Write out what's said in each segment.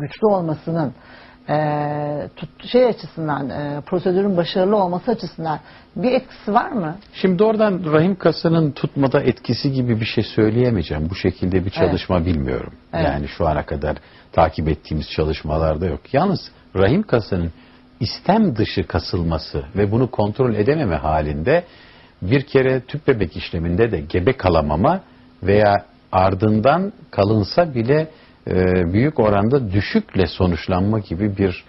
güçlü olmasının e, tut, şey açısından e, prosedürün başarılı olması açısından bir etkisi var mı? Şimdi oradan rahim kasının tutmada etkisi gibi bir şey söyleyemeyeceğim. Bu şekilde bir çalışma bilmiyorum. Evet. Yani şu ana kadar takip ettiğimiz çalışmalarda yok. Yalnız rahim kasının istem dışı kasılması ve bunu kontrol edememe halinde bir kere tüp bebek işleminde de gebe kalamama veya ardından kalınsa bile büyük oranda düşükle sonuçlanma gibi bir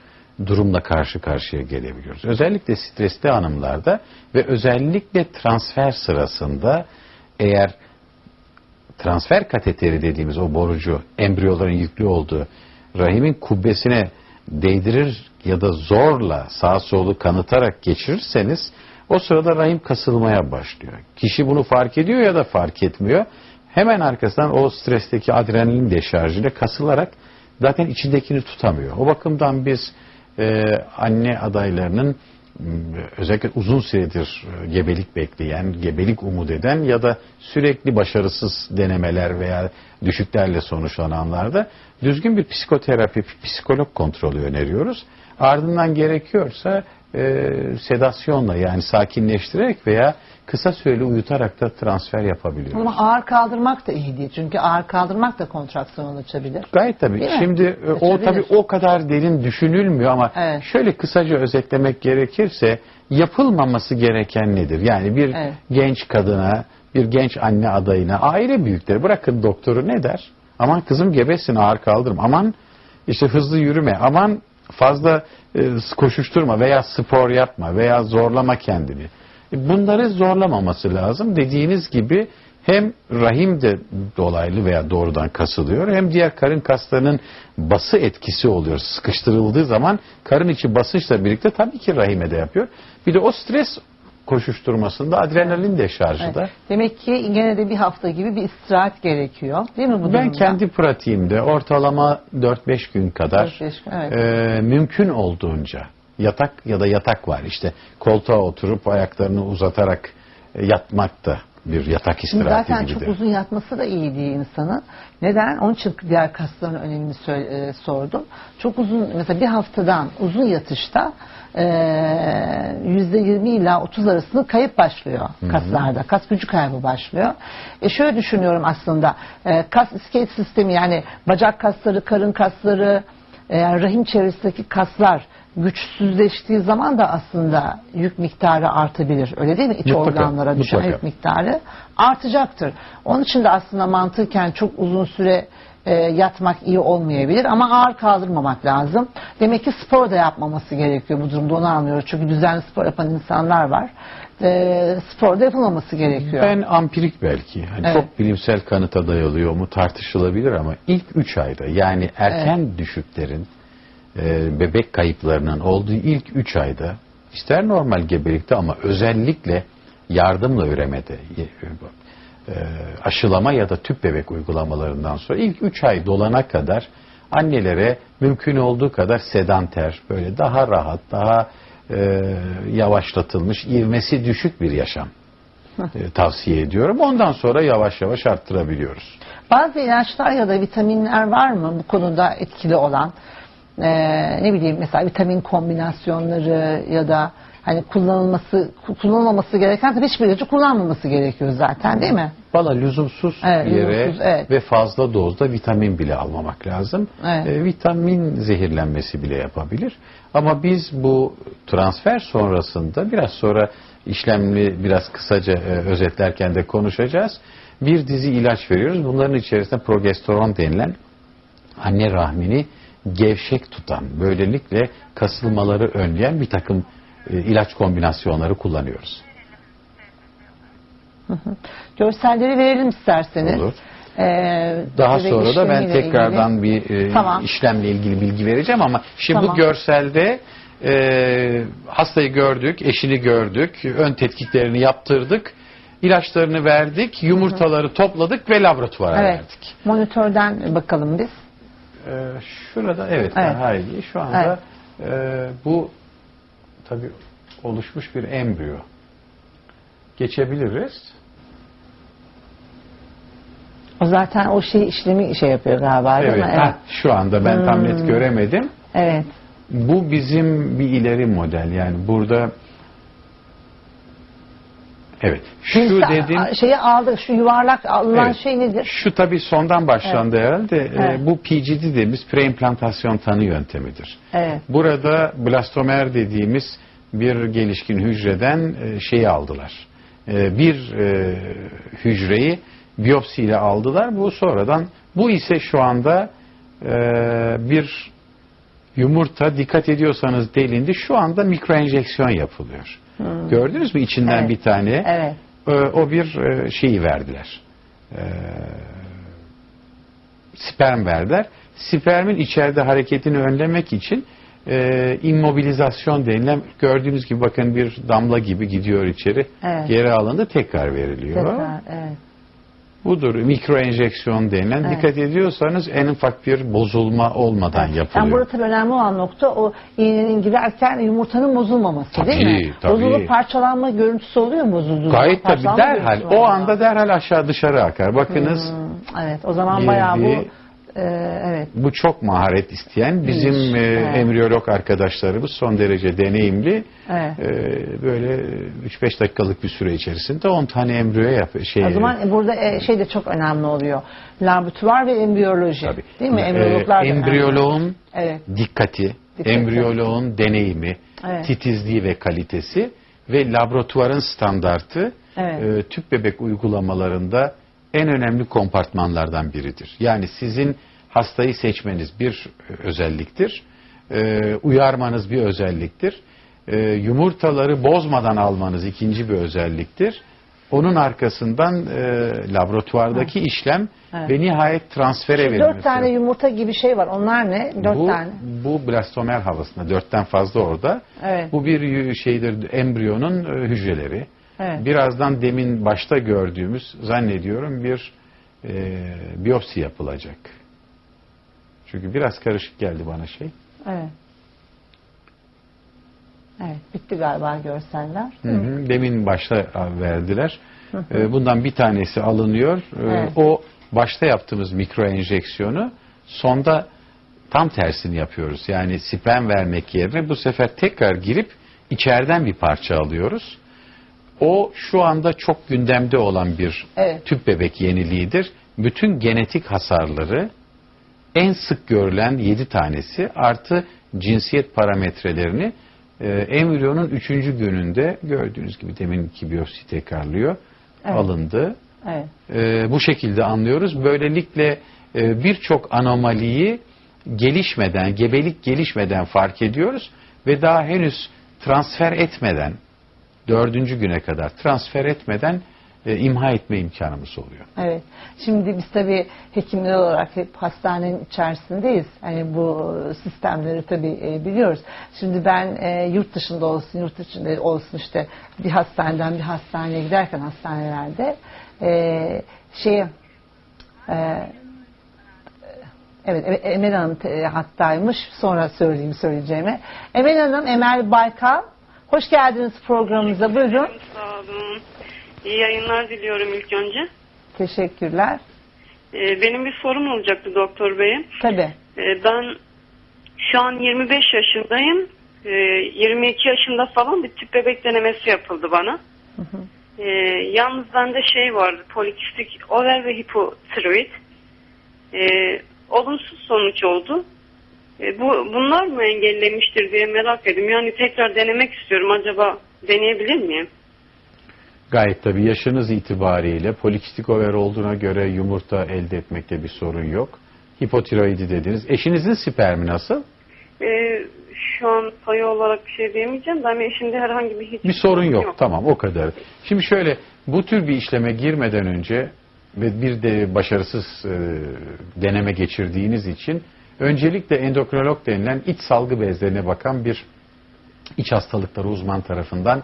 durumla karşı karşıya gelebiliyoruz. Özellikle stresli hanımlarda ve özellikle transfer sırasında eğer transfer kateteri dediğimiz o borucu embriyoların yüklü olduğu rahimin kubbesine değdirir ya da zorla sağ solu kanıtarak geçirirseniz o sırada rahim kasılmaya başlıyor. Kişi bunu fark ediyor ya da fark etmiyor. Hemen arkasından o stresteki adrenalin deşarjıyla kasılarak zaten içindekini tutamıyor. O bakımdan biz e, anne adaylarının özellikle uzun süredir e, gebelik bekleyen, gebelik umut eden ya da sürekli başarısız denemeler veya düşüklerle sonuçlananlarda düzgün bir psikoterapi, psikolog kontrolü öneriyoruz. Ardından gerekiyorsa e, sedasyonla yani sakinleştirerek veya kısa süreli uyutarak da transfer yapabiliyoruz. Ama ağır kaldırmak da iyi değil. Çünkü ağır kaldırmak da kontraksiyon açabilir. Gayet tabii. Değil mi? Şimdi e, o Açabilir. tabii o kadar derin düşünülmüyor ama Evet. şöyle kısaca özetlemek gerekirse yapılmaması gereken nedir? Yani bir Evet. genç kadına, bir genç anne adayına, aile büyükleri bırakın doktoru ne der? Aman kızım gebesin ağır kaldırma. Aman işte hızlı yürüme. Aman fazla e, koşuşturma veya spor yapma veya zorlama kendini. E, Bunları zorlamaması lazım. Dediğiniz gibi hem rahim de dolaylı veya doğrudan kasılıyor hem diğer karın kaslarının bası etkisi oluyor. Sıkıştırıldığı zaman karın içi basınçla birlikte tabii ki rahime de yapıyor. Bir de o stres koşuşturmasında adrenalin deşarjı da. Evet. Demek ki gene de bir hafta gibi bir istirahat gerekiyor. Değil mi bu Ben durumda? kendi pratiğimde ortalama 4-5 gün kadar 4-5 gün, evet. e, mümkün olduğunca yatak ya da yatak var işte koltuğa oturup ayaklarını uzatarak e, yatmak da bir yatak istirahati zaten gibidir. çok uzun yatması da iyi değil insanın. Neden? Onun için diğer kasların önemini e, sordum. Çok uzun, mesela bir haftadan uzun yatışta e, yüzde 20 ila 30 arasında kayıp başlıyor kaslarda. Kas gücü kaybı başlıyor. E şöyle düşünüyorum aslında. e, kas iskelet sistemi yani bacak kasları, karın kasları, yani rahim çevresindeki kaslar güçsüzleştiği zaman da aslında yük miktarı artabilir. Öyle değil mi? İç Mutlaka, organlara düşen mutlaka. yük miktarı artacaktır. Onun için de aslında mantıken çok uzun süre e, yatmak iyi olmayabilir ama ağır kaldırmamak lazım. Demek ki spor da yapmaması gerekiyor bu durumda onu anlıyoruz. Çünkü düzenli spor yapan insanlar var. E, spor da yapılmaması gerekiyor. Ben ampirik belki hani Evet. çok bilimsel kanıta dayalıyor mu tartışılabilir ama ilk 3 ayda yani erken düşüklerin e, bebek kayıplarının olduğu ilk 3 ayda ister normal gebelikte ama özellikle yardımla üremede e, e, aşılama ya da tüp bebek uygulamalarından sonra ilk 3 ay dolana kadar annelere mümkün olduğu kadar sedanter böyle daha rahat daha e, yavaşlatılmış ivmesi düşük bir yaşam e, tavsiye ediyorum. Ondan sonra yavaş yavaş arttırabiliyoruz. Bazı ilaçlar ya da vitaminler var mı bu konuda etkili olan? Ee, ne bileyim mesela vitamin kombinasyonları ya da hani kullanılması kullanılmaması gereken tabii hiçbir ilacı kullanmaması gerekiyor zaten değil mi? Valla lüzumsuz Evet, yere lüzumsuz, evet. ve fazla dozda vitamin bile almamak lazım. Evet. E, vitamin zehirlenmesi bile yapabilir. Ama biz bu transfer sonrasında biraz sonra işlemli biraz kısaca e, özetlerken de konuşacağız. Bir dizi ilaç veriyoruz. Bunların içerisinde progesteron denilen anne rahmini gevşek tutan, böylelikle kasılmaları önleyen bir takım e, ilaç kombinasyonları kullanıyoruz. Görselleri verelim isterseniz. Olur. Ee, Daha sonra da ben tekrardan ilgili. bir e, Tamam. işlemle ilgili bilgi vereceğim ama şimdi Tamam. bu görselde e, hastayı gördük, eşini gördük, ön tetkiklerini yaptırdık, ilaçlarını verdik, yumurtaları topladık ve laboratuvara Evet. verdik. Monitörden bakalım biz. E, şurada evet, Evet. daha iyi. Şu anda e, bu tabii oluşmuş bir embriyo. Geçebiliriz. O zaten o şey işlemi şey yapıyor galiba değil Evet, mi? ha, şu anda ben tam Hmm. net göremedim. Evet. Bu bizim bir ileri model. Yani burada Evet. Şu Biz de dedim şeyi aldık. Şu yuvarlak alınan Evet. şey nedir? Şu tabii sondan başlandı herhalde. Ee, Evet. bu PGD dediğimiz preimplantasyon tanı yöntemidir. Evet. Burada blastomer dediğimiz bir gelişkin hücreden e, şeyi aldılar. E, Bir e, hücreyi biyopsiyle aldılar. Bu sonradan bu ise şu anda e, bir yumurta dikkat ediyorsanız delindi. Şu anda mikroenjeksiyon yapılıyor. Gördünüz mü içinden Hmm. Evet. bir tane? Evet. E, O bir e, şeyi verdiler. E, sperm verdiler. Spermin içeride hareketini önlemek için e, immobilizasyon denilen gördüğünüz gibi bakın bir damla gibi gidiyor içeri. Evet. Geri alındı tekrar veriliyor. Tekrar, evet. Budur mikroenjeksiyon denilen. Evet. Dikkat ediyorsanız en ufak bir bozulma olmadan Yani yapılıyor. burada tabii önemli olan nokta o iğnenin girerken yumurtanın bozulmaması değil mi? Tabii, tabii. Bozulup parçalanma görüntüsü oluyor mu bozulduğunda? Gayet tabii derhal o anda derhal aşağı dışarı akar. Bakınız Hmm, evet o zaman bayağı bu e, evet bu çok maharet isteyen bizim İyiymiş, e, evet. embriyolog arkadaşlarımız son derece deneyimli. evet. Ee, böyle 3-5 dakikalık bir süre içerisinde 10 tane embriyo yap şey O zaman e, burada e, şey de çok önemli oluyor. Laboratuvar ve embriyoloji. tabii. Değil mi? Ee, Embriyologlar önemli. embriyoloğun Evet. dikkati, Dikkati. embriyoloğun deneyimi, Evet. titizliği ve kalitesi ve laboratuvarın standartı Evet. e, tüp bebek uygulamalarında en önemli kompartmanlardan biridir. Yani sizin hastayı seçmeniz bir özelliktir, e, uyarmanız bir özelliktir, e, yumurtaları bozmadan almanız ikinci bir özelliktir. Onun arkasından e, laboratuvardaki işlem Evet. ve nihayet transfere verilmesi. Dört tane yumurta gibi şey var. Onlar ne? Dört bu, tane. bu blastomer havasında dörtten fazla orada. Evet. Bu bir şeydir embriyonun e, hücreleri. Evet. Birazdan demin başta gördüğümüz zannediyorum bir e, biyopsi yapılacak. Çünkü biraz karışık geldi bana şey. Evet. Evet. Bitti galiba görseller. Hı hı. Demin başta verdiler. E, Bundan bir tanesi alınıyor. E, Evet. O başta yaptığımız mikroenjeksiyonu sonda tam tersini yapıyoruz. Yani sperm vermek yerine bu sefer tekrar girip içeriden bir parça alıyoruz. O şu anda çok gündemde olan bir Evet. tüp bebek yeniliğidir. Bütün genetik hasarları en sık görülen 7 tanesi artı cinsiyet parametrelerini e, embriyonun 3. gününde gördüğünüz gibi deminki biyopsi tekrarlıyor. Evet. Alındı. Evet. E, bu şekilde anlıyoruz. Böylelikle e, birçok anomaliyi gelişmeden, gebelik gelişmeden fark ediyoruz ve daha henüz transfer etmeden, dördüncü güne kadar transfer etmeden e, imha etme imkanımız oluyor. Evet. Şimdi biz tabii hekimler olarak hep hastanenin içerisindeyiz. Hani bu sistemleri tabii e, biliyoruz. Şimdi ben e, yurt dışında olsun, yurt içinde olsun işte bir hastaneden bir hastaneye giderken hastanelerde e, şeye e, Evet, evet, Emel Hanım te- hattaymış. Sonra söyleyeyim söyleyeceğimi. Emel Hanım, Emel Baykal. Hoş geldiniz programımıza. Buyurun. Sağ olun. İyi yayınlar diliyorum ilk önce. Teşekkürler. Ee, benim bir sorum olacaktı doktor beyim. Tabii. Ee, ben şu an 25 yaşındayım. Ee, 22 yaşında falan bir tüp bebek denemesi yapıldı bana. Ee, yalnız bende şey vardı. Polikistik over ve hipotiroid. Ee, olumsuz sonuç oldu. Ee, bu bunlar mı engellemiştir diye merak ediyorum. Yani tekrar denemek istiyorum. Acaba deneyebilir miyim? Gayet tabii yaşınız itibariyle polikistik over olduğuna göre yumurta elde etmekte bir sorun yok. Hipotiroidi dediniz. Eşinizin spermi nasıl? Ee, şu an sayı olarak bir şey diyemeyeceğim de ama eşimde herhangi bir hiç Bir sorun yok. Tamam o kadar. Şimdi şöyle bu tür bir işleme girmeden önce ve bir de başarısız e, deneme geçirdiğiniz için öncelikle endokrinolog denilen iç salgı bezlerine bakan bir iç hastalıkları uzman tarafından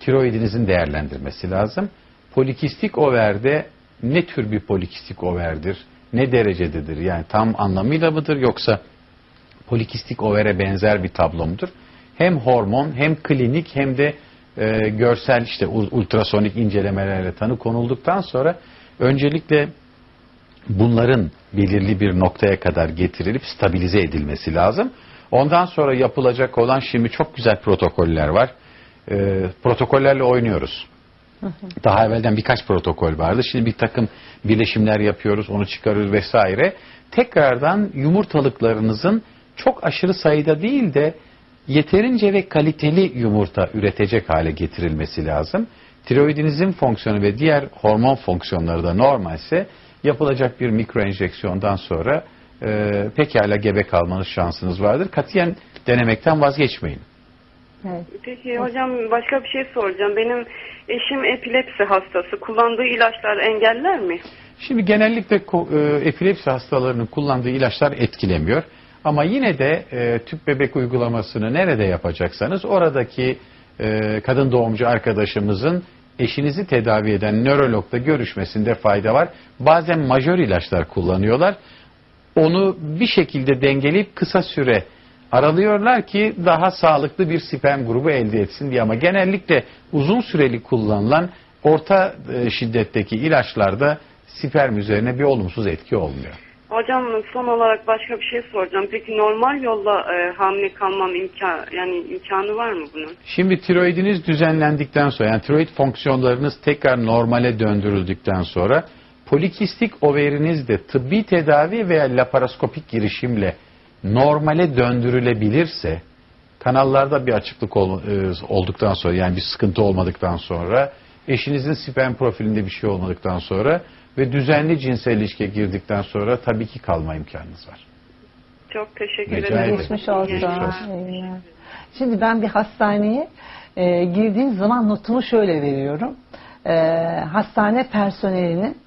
tiroidinizin değerlendirmesi lazım. Polikistik overde ne tür bir polikistik overdir? Ne derecededir? Yani tam anlamıyla mıdır yoksa polikistik overe benzer bir tablo mudur? Hem hormon hem klinik hem de e, görsel işte ultrasonik incelemelerle tanı konulduktan sonra öncelikle bunların belirli bir noktaya kadar getirilip stabilize edilmesi lazım. Ondan sonra yapılacak olan şimdi çok güzel protokoller var. Ee, protokollerle oynuyoruz. Daha evvelden birkaç protokol vardı. Şimdi bir takım birleşimler yapıyoruz, onu çıkarıyoruz vesaire. Tekrardan yumurtalıklarınızın çok aşırı sayıda değil de yeterince ve kaliteli yumurta üretecek hale getirilmesi lazım. Tiroidinizin fonksiyonu ve diğer hormon fonksiyonları da normalse yapılacak bir mikro enjeksiyondan sonra e, pekala gebe kalmanız şansınız vardır. Katiyen denemekten vazgeçmeyin. Evet. Peki hocam başka bir şey soracağım. Benim eşim epilepsi hastası. Kullandığı ilaçlar engeller mi? Şimdi genellikle e, epilepsi hastalarının kullandığı ilaçlar etkilemiyor. Ama yine de e, tüp bebek uygulamasını nerede yapacaksanız oradaki e, kadın doğumcu arkadaşımızın eşinizi tedavi eden nörologla görüşmesinde fayda var. Bazen majör ilaçlar kullanıyorlar. Onu bir şekilde dengeleyip kısa süre aralıyorlar ki daha sağlıklı bir sperm grubu elde etsin diye ama genellikle uzun süreli kullanılan orta e, şiddetteki ilaçlarda sperm üzerine bir olumsuz etki olmuyor. Hocam son olarak başka bir şey soracağım. Peki normal yolla e, hamile kalmam imkan yani imkanı var mı bunun? Şimdi tiroidiniz düzenlendikten sonra yani tiroid fonksiyonlarınız tekrar normale döndürüldükten sonra polikistik overiniz de tıbbi tedavi veya laparoskopik girişimle normale döndürülebilirse kanallarda bir açıklık ol- e, olduktan sonra yani bir sıkıntı olmadıktan sonra eşinizin sperm profilinde bir şey olmadıktan sonra ve düzenli cinsel ilişkiye girdikten sonra tabii ki kalma imkanınız var. Çok teşekkür Rica ederim. Geçmiş olsun. Günler. Şimdi ben bir hastaneye e, girdiğim zaman notumu şöyle veriyorum. E, hastane personelinin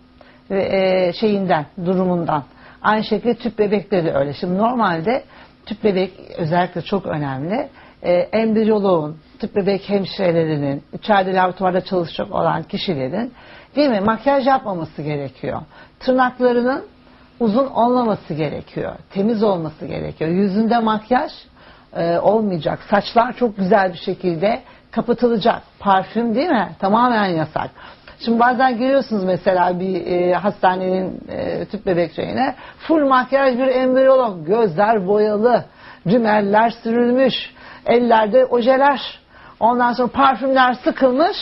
ve e, şeyinden, durumundan. Aynı şekilde tüp bebekleri de öyle. Şimdi normalde tüp bebek özellikle çok önemli. E, embriyoloğun, tüp bebek hemşirelerinin, içeride laboratuvarda çalışacak olan kişilerin değil mi makyaj yapmaması gerekiyor. Tırnaklarının uzun olmaması gerekiyor. Temiz olması gerekiyor. Yüzünde makyaj e, olmayacak. Saçlar çok güzel bir şekilde kapatılacak. Parfüm değil mi? Tamamen yasak. Şimdi bazen giriyorsunuz mesela bir e, hastanenin e, tüp bebek şeyine. Full makyaj bir embriyolog. Gözler boyalı. Rimeller sürülmüş. Ellerde ojeler. Ondan sonra parfümler sıkılmış.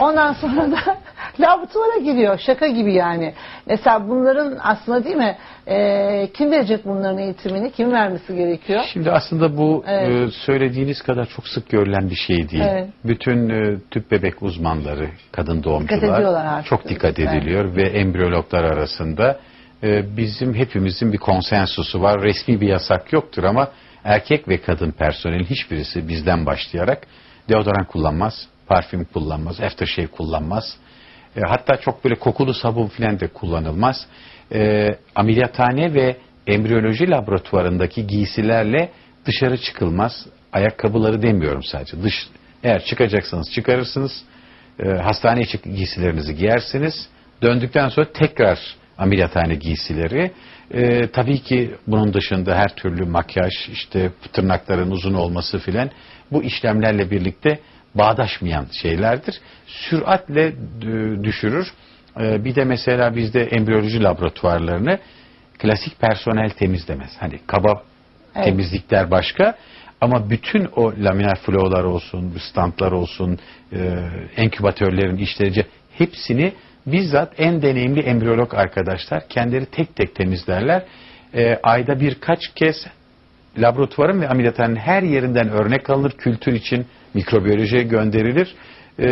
Ondan sonra da laboratuvara giriyor. Şaka gibi yani. Mesela bunların aslında değil mi? e, kim verecek bunların eğitimini? Kim vermesi gerekiyor? Şimdi aslında bu Evet. e, söylediğiniz kadar çok sık görülen bir şey değil. Evet. Bütün e, tüp bebek uzmanları, kadın doğumcular çok dikkat Evet. ediliyor ve embriyologlar arasında e, bizim hepimizin bir konsensusu var. Resmi bir yasak yoktur ama erkek ve kadın personelin hiçbirisi bizden başlayarak deodorant kullanmaz, parfüm kullanmaz, aftershave kullanmaz. E, hatta çok böyle kokulu sabun filan da kullanılmaz. E, ameliyathane ve embriyoloji laboratuvarındaki giysilerle dışarı çıkılmaz. Ayakkabıları demiyorum sadece. Dış eğer çıkacaksanız çıkarırsınız. E, hastaneye çık giysilerinizi giyersiniz. Döndükten sonra tekrar ameliyathane giysileri. E, tabii ki bunun dışında her türlü makyaj, işte tırnakların uzun olması filan bu işlemlerle birlikte bağdaşmayan şeylerdir. Süratle düşürür. E, bir de mesela bizde embriyoloji laboratuvarlarını klasik personel temizlemez. Hani kaba Evet. temizlikler başka ama bütün o laminar flow'lar olsun, standlar olsun, e, enkübatörlerin işlerici hepsini bizzat en deneyimli embriyolog arkadaşlar kendileri tek tek temizlerler. E, ayda birkaç kez laboratuvarın ve ameliyathanenin her yerinden örnek alınır. Kültür için mikrobiyolojiye gönderilir. E,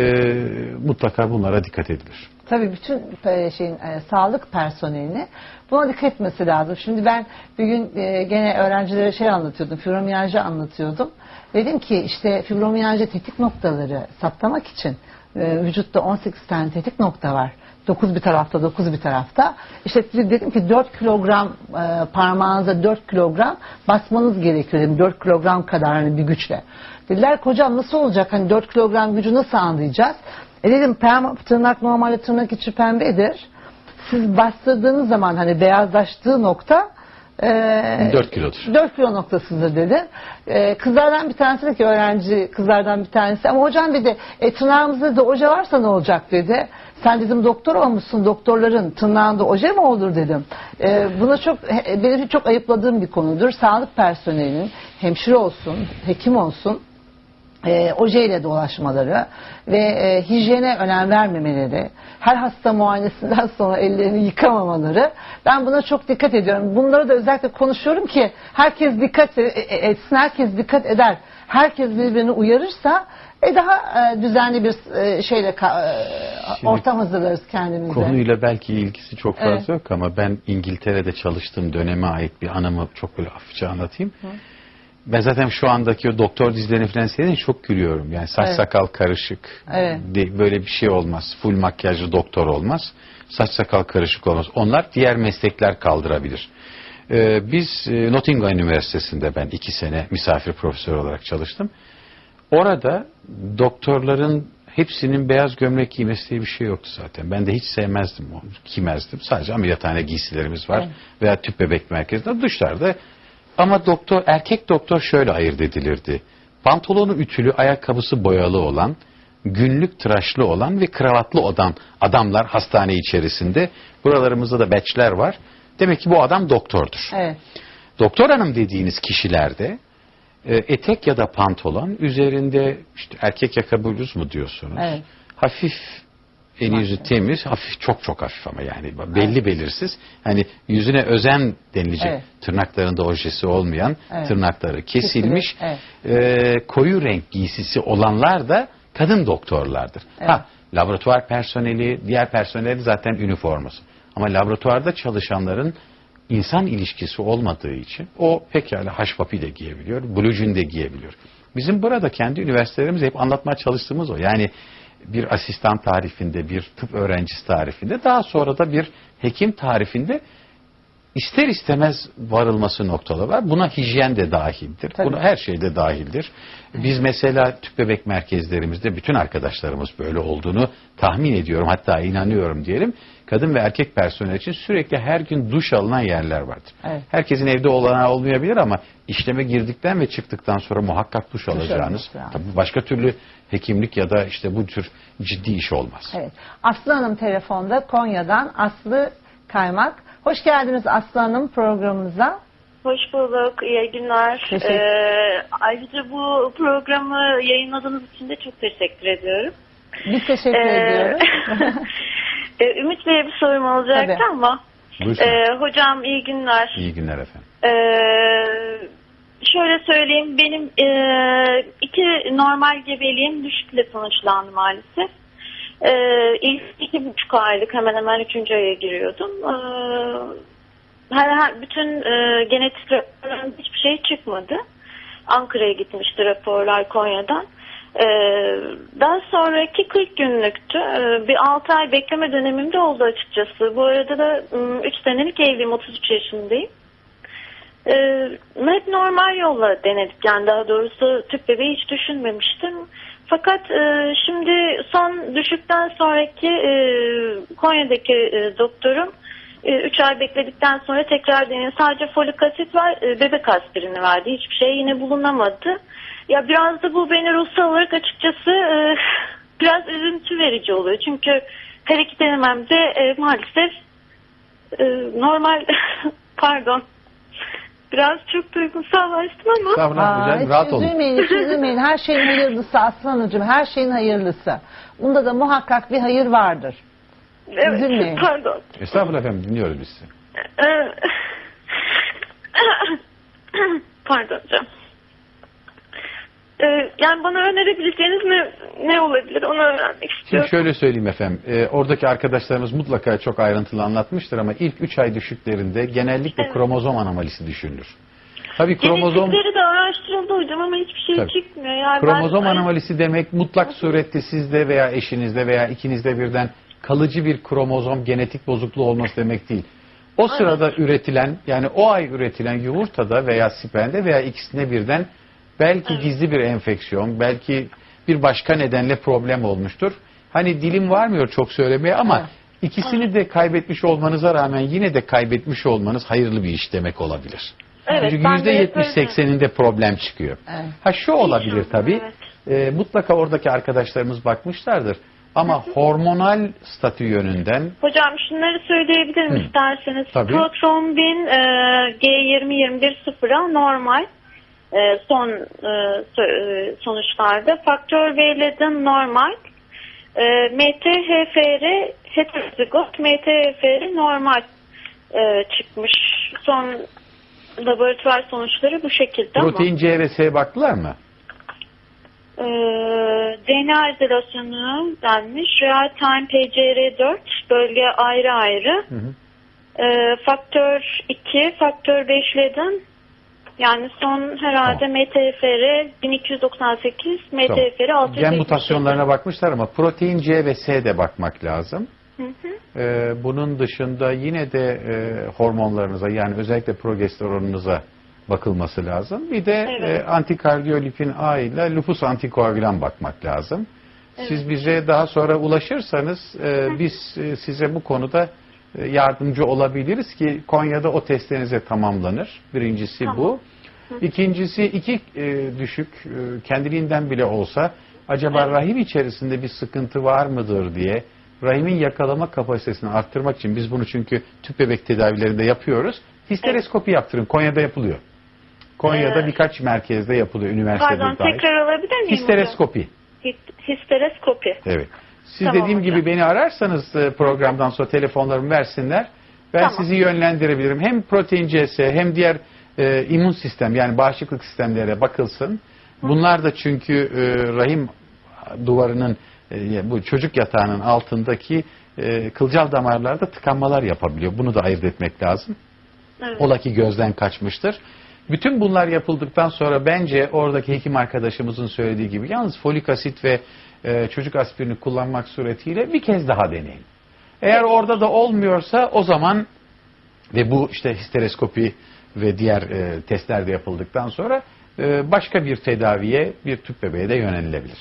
mutlaka bunlara dikkat edilir. Tabii bütün e, şeyin e, sağlık personeline buna dikkat etmesi lazım. Şimdi ben bir gün e, gene öğrencilere şey anlatıyordum, fibromiyalji anlatıyordum. Dedim ki işte fibromiyalji tetik noktaları saptamak için e, vücutta 18 tane tetik nokta var. 9 bir tarafta, 9 bir tarafta. İşte dedim ki 4 kilogram e, parmağınıza 4 kilogram basmanız gerekiyor dedim. 4 kilogram kadar hani bir güçle. Dediler ki hocam nasıl olacak hani 4 kilogram gücü nasıl anlayacağız? E dedim tırnak normalde tırnak içi pembedir. Siz bastırdığınız zaman hani beyazlaştığı nokta e, 4 kilodur. 4 kilo noktasıdır dedi. Ee, kızlardan bir tanesi dedi ki öğrenci kızlardan bir tanesi ama hocam dedi e, tırnağımızda da oje varsa ne olacak dedi. Sen dedim doktor olmuşsun doktorların tırnağında oje mi olur dedim. Ee, buna çok benim çok ayıpladığım bir konudur. Sağlık personelinin hemşire olsun, hekim olsun e, ojeyle dolaşmaları ve e, hijyene önem vermemeleri, her hasta muayenesinden sonra ellerini yıkamamaları. Ben buna çok dikkat ediyorum. Bunları da özellikle konuşuyorum ki herkes dikkat e- e- etsin, herkes dikkat eder. Herkes birbirini uyarırsa e, daha e, düzenli bir e, şeyle ka- e, Şimdi ortam hazırlarız kendimize. Konuyla belki ilgisi çok fazla Evet. yok ama ben İngiltere'de çalıştığım döneme ait bir anımı çok böyle hafifçe anlatayım. Ben zaten şu andaki o doktor dizilerini falan seyredince çok gülüyorum. Yani saç Evet. sakal karışık. Evet. De- böyle bir şey olmaz. Full makyajlı doktor olmaz. Saç sakal karışık olmaz. Onlar diğer meslekler kaldırabilir. Ee, biz e, Nottingham Üniversitesi'nde ben iki sene misafir profesör olarak çalıştım. Orada doktorların hepsinin beyaz gömlek giymesi diye bir şey yoktu zaten. Ben de hiç sevmezdim onu. Giymezdim. Sadece ameliyathane giysilerimiz var. Evet. Veya tüp bebek merkezinde duşlarda. Ama doktor, erkek doktor şöyle ayırt edilirdi. Pantolonu ütülü, ayakkabısı boyalı olan, günlük tıraşlı olan ve kravatlı olan adamlar hastane içerisinde. Buralarımızda da beçler var. Demek ki bu adam doktordur. Evet. Doktor hanım dediğiniz kişilerde e, etek ya da pantolon üzerinde işte erkek yaka bluz mu diyorsunuz? Evet. Hafif eli yüzü temiz, hafif çok çok hafif ama yani belli belirsiz. Hani yüzüne özen denilecek Evet. tırnaklarında ojesi olmayan, Evet. tırnakları kesilmiş, Kesilmiş, e, koyu renk giysisi olanlar da kadın doktorlardır. Evet. Ha, laboratuvar personeli, diğer personeli zaten üniforması. Ama laboratuvarda çalışanların insan ilişkisi olmadığı için o pekala haşpapi de giyebiliyor, blue jean de giyebiliyor. Bizim burada kendi üniversitelerimiz hep anlatmaya çalıştığımız o. Yani bir asistan tarifinde, bir tıp öğrencisi tarifinde, daha sonra da bir hekim tarifinde ister istemez varılması noktaları var. Buna hijyen de dahildir. Tabii. Buna her şey de dahildir. Biz mesela tüp bebek merkezlerimizde bütün arkadaşlarımız böyle olduğunu tahmin ediyorum. Hatta inanıyorum diyelim. Kadın ve erkek personel için sürekli her gün duş alınan yerler vardır. Evet. Herkesin evde olanağı olmayabilir ama işleme girdikten ve çıktıktan sonra muhakkak duş, alınması alacağınız. lazım. Tabii başka türlü hekimlik ya da işte bu tür ciddi iş olmaz. Evet. Aslı Hanım telefonda Konya'dan Aslı Kaymak. Hoş geldiniz Aslı Hanım programımıza. Hoş bulduk. İyi günler. Ee, ayrıca bu programı yayınladığınız için de çok teşekkür ediyorum. Biz teşekkür Ee, ediyoruz. Ee, Ümit Bey'e bir sorum olacaktı Tabii. ama. Ee, hocam iyi günler. İyi günler efendim. Ee, şöyle söyleyeyim. Benim e, iki normal gebeliğim düşükle sonuçlandı maalesef. Ee, ilk iki buçuk aylık hemen hemen üçüncü aya giriyordum. Ee, her, her, bütün e, genetik raporlarım hiçbir şey çıkmadı. Ankara'ya gitmişti raporlar Konya'dan. Ee, daha sonraki 40 günlüktü. Ee, bir 6 ay bekleme dönemimde oldu açıkçası. Bu arada da 3 senelik evliyim, 33 yaşındayım. Ee, hep normal yolla denedik yani daha doğrusu tüp bebeği hiç düşünmemiştim. Fakat e, şimdi son düşükten sonraki e, Konya'daki e, doktorum 3 ay bekledikten sonra tekrar deneyin. Sadece folik asit var, e, bebek aspirini verdi. Hiçbir şey yine bulunamadı. Ya biraz da bu beni ruhsal olarak açıkçası e, biraz üzüntü verici oluyor. Çünkü her iki denememde e, maalesef e, normal pardon biraz çok duygusallaştım ama Estağfurullah, Aa, güzel, hiç rahat olun. üzülmeyin, hiç üzülmeyin. Her şeyin hayırlısı Aslanıcığım, her şeyin hayırlısı. Bunda da muhakkak bir hayır vardır. üzülmeyin. evet, pardon. Estağfurullah efendim dinliyoruz biz sizi. Ee, Pardon hocam. Ee, yani bana önerebileceğiniz ne, ne olabilir onu öğrenmek Şimdi istiyorum. şöyle söyleyeyim efendim. e, oradaki arkadaşlarımız mutlaka çok ayrıntılı anlatmıştır ama ilk 3 ay düşüklerinde genellikle Evet. kromozom anomalisi düşünülür. Tabii kromozom Genetikleri de araştırıldı hocam ama hiçbir şey Tabii. çıkmıyor. Yani kromozom ben- anomalisi demek mutlak surette sizde veya eşinizde veya ikinizde birden kalıcı bir kromozom genetik bozukluğu olması demek değil. O sırada üretilen yani o ay üretilen yumurtada veya spermde veya ikisine birden belki gizli bir enfeksiyon, belki bir başka nedenle problem olmuştur. Hani dilim varmıyor çok söylemeye ama Evet. ikisini de kaybetmiş olmanıza rağmen yine de kaybetmiş olmanız hayırlı bir iş demek olabilir. Evet, Çünkü ben de hep öyle. %70-80'inde problem çıkıyor. Evet. Ha şu olabilir tabii. evet. e, mutlaka oradaki arkadaşlarımız bakmışlardır. Ama hormonal statü yönünden Hocam şunları söyleyebilirim Hı. isterseniz. Tabii. Protrombin e, G20-21 sıfıra normal e, son e, e, sonuçlarda. Faktör V'lerin normal. E, MTHFR heterozigot, MTHFR normal e, çıkmış. Son laboratuvar sonuçları bu şekilde ama. protein C ve S baktılar mı? DNA izolasyonu denmiş. Real time PCR4 bölge ayrı ayrı. Hı hı. Faktör 2, faktör 5'ledin. Yani son herhalde MTFR 1298, MTFR 680. Gen mutasyonlarına bakmışlar ama protein C ve S de bakmak lazım. Hı hı. Ee, bunun dışında yine de e, hormonlarınıza yani özellikle progesteronunuza bakılması lazım. Bir de Evet. e, antikardiyolipin A ile lupus antikoagülan bakmak lazım. Siz bize daha sonra ulaşırsanız e, biz e, size bu konuda e, yardımcı olabiliriz ki Konya'da o testlerinize tamamlanır. Birincisi bu. İkincisi iki e, düşük e, kendiliğinden bile olsa acaba rahim içerisinde bir sıkıntı var mıdır diye rahimin yakalama kapasitesini arttırmak için biz bunu çünkü tüp bebek tedavilerinde yapıyoruz. Histereskopi yaptırın. Konya'da yapılıyor. Konya'da Evet. birkaç merkezde yapılıyor. Üniversitede Pardon dahil. tekrar alabilir miyim hocam? Histereskopi. Hist- Histereskopi. Evet. Siz Tamam dediğim hocam. gibi beni ararsanız e, programdan sonra telefonlarımı versinler. Ben Tamam. sizi yönlendirebilirim. Hem protein CS hem diğer e, immün sistem yani bağışıklık sistemlere bakılsın. Bunlar da çünkü e, rahim duvarının e, bu çocuk yatağının altındaki e, kılcal damarlarda tıkanmalar yapabiliyor. Bunu da ayırt etmek lazım. Evet. Ola ki gözden kaçmıştır. Bütün bunlar yapıldıktan sonra bence oradaki hekim arkadaşımızın söylediği gibi yalnız folik asit ve e, çocuk aspirini kullanmak suretiyle bir kez daha deneyin. Eğer orada da olmuyorsa o zaman ve bu işte histereskopi ve diğer e, testler de yapıldıktan sonra e, başka bir tedaviye bir tüp bebeğe de yönelilebilir.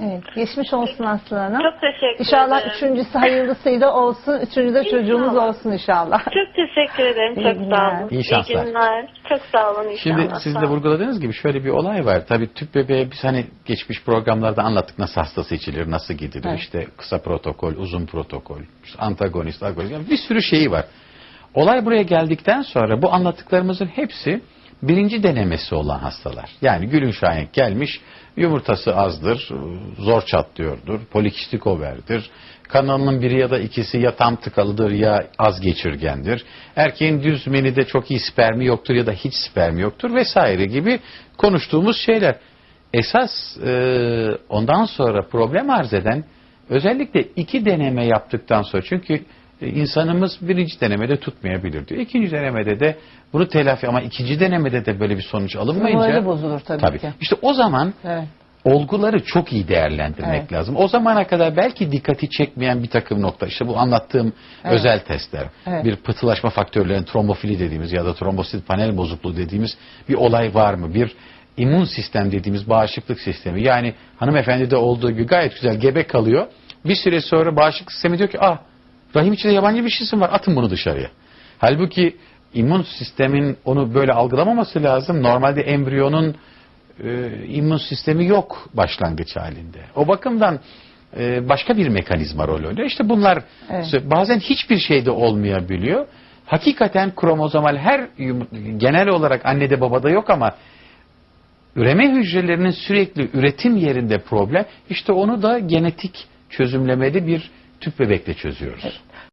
Evet, geçmiş olsun Aslı Hanım. Çok teşekkür İnşallah ederim. üçüncüsü hayırlısıyla olsun. Üçüncü de çocuğumuz İnşallah. olsun inşallah. Çok teşekkür ederim. İyi Çok günler. sağ olun. İyi şanslar. günler. Çok sağ olun inşallah. Şimdi siz de vurguladığınız gibi şöyle bir olay var. Tabii tüp bebeğe biz hani geçmiş programlarda anlattık nasıl hasta seçilir, nasıl gidilir. Evet. İşte kısa protokol, uzun protokol, antagonist, agonist. Yani bir sürü şeyi var. Olay buraya geldikten sonra bu anlattıklarımızın hepsi birinci denemesi olan hastalar. Yani gülün şahenk gelmiş, yumurtası azdır, zor çatlıyordur, polikistik overdir. Kanalının biri ya da ikisi ya tam tıkalıdır ya az geçirgendir. Erkeğin düz menide çok iyi spermi yoktur ya da hiç spermi yoktur vesaire gibi konuştuğumuz şeyler. Esas e, ondan sonra problem arz eden özellikle iki deneme yaptıktan sonra çünkü insanımız birinci denemede tutmayabilir diyor. İkinci denemede de bunu telafi ama ikinci denemede de böyle bir sonuç alınmayınca Morali bozulur tabii, Tabii. ki. İşte o zaman Evet. olguları çok iyi değerlendirmek Evet. lazım. O zamana kadar belki dikkati çekmeyen bir takım nokta. işte bu anlattığım Evet. özel testler. Evet. Bir pıhtılaşma faktörlerinin trombofili dediğimiz ya da trombosit panel bozukluğu dediğimiz bir olay var mı? Bir immün sistem dediğimiz bağışıklık sistemi. Yani hanımefendide olduğu gibi gayet güzel gebe kalıyor. Bir süre sonra bağışıklık sistemi diyor ki ah rahim içinde yabancı bir şeysin var atın bunu dışarıya. Halbuki immün sistemin onu böyle algılamaması lazım. Normalde embriyonun e, immün sistemi yok başlangıç halinde. O bakımdan e, başka bir mekanizma rol oynuyor. İşte bunlar Evet. bazen hiçbir şeyde olmayabiliyor. Hakikaten kromozomal her genel olarak annede babada yok ama üreme hücrelerinin sürekli üretim yerinde problem. İşte onu da genetik çözümlemeli bir tüp bebekle çözüyoruz.